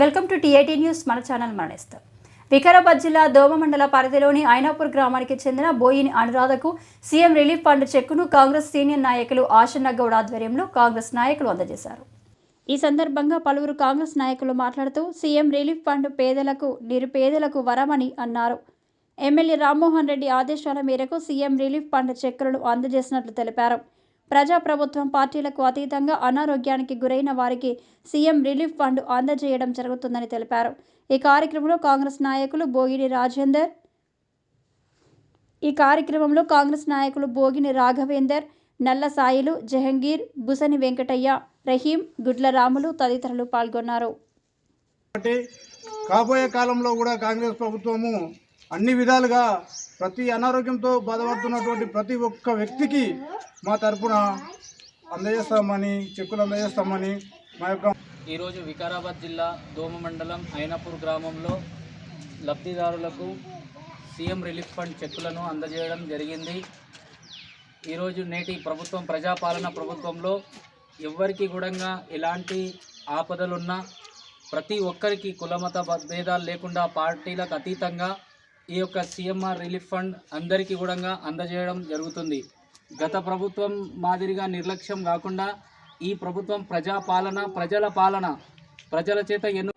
Welcome to TIT news. మన channel మరణిస్తాం. వికారాబాద్ జిల్లా దోమ మండల పరిధిలోని ఐనాపూర్ గ్రామానికి చెందిన బోయిని అనురాధకు సీఎం రిలీఫ్ ఫండ్ చెక్కును కాంగ్రెస్ సీనియర్ నాయకులు ఆశన్న గౌడ్ ఆధ్వర్యంలో కాంగ్రెస్ నాయకులు అందజేశారు. ఈ సందర్భంగా పలువురు కాంగ్రెస్ నాయకులు మాట్లాడుతూ సీఎం రిలీఫ్ ఫండ్ పేదలకు నిరుపేదలకు వరమని అన్నారు. ఎమ్మెల్యే రామ్మోహన్ రెడ్డి ఆదేశాల మేరకు సీఎం రిలీఫ్ ఫండ్ చెక్కులను అందజేసినట్లు తెలిపారు. ప్రజాప్రభుత్వం పార్టీలకు అతీతంగా అనారోగ్యానికి గురైన వారికి సీఎం రిలీఫ్ ఫండ్ అందజేయడం జరుగుతుందని తెలిపారు. ఈ కార్యక్రమంలో కాంగ్రెస్ నాయకులు బోగిని రాజేందర్ ఈ కార్యక్రమంలో కాంగ్రెస్ నాయకులు బోగిని రాఘవేందర్ నల్ల సాయిలు జహంగీర్ బుసని వెంకటయ్య రహీం గుడ్ల రాములు తదితరులు పాల్గొన్నారు. కాబోయే కాలంలో కూడా కాంగ్రెస్ ప్రభుత్వము అన్ని విధాలుగా ప్రతి అనారోగ్యంతో బాధపడుతున్నటువంటి ప్రతి ఒక్క వ్యక్తికి మా తరపున అందజేస్తామని చెక్కులు అందజేస్తామని మా యొక్క ఈరోజు వికారాబాద్ జిల్లా దోమ మండలం అయినపూర్ గ్రామంలో లబ్ధిదారులకు సీఎం రిలీఫ్ ఫండ్ చెక్కులను అందజేయడం జరిగింది. ఈరోజు నేటి ప్రభుత్వం ప్రజాపాలన ప్రభుత్వంలో ఎవ్వరికి కూడా ఎలాంటి ఆపదలున్నా ప్రతి ఒక్కరికి కులమత భేదాలు లేకుండా పార్టీలకు అతీతంగా ఈ యొక్క సీఎంఆర్ రిలీఫ్ ఫండ్ అందరికీ కూడా అందజేయడం జరుగుతుంది. గత ప్రభుత్వం మాదిరిగా నిర్లక్ష్యం కాకుండా ఈ ప్రభుత్వం ప్రజాపాలన ప్రజల పాలన ప్రజల చేత ఎన్ను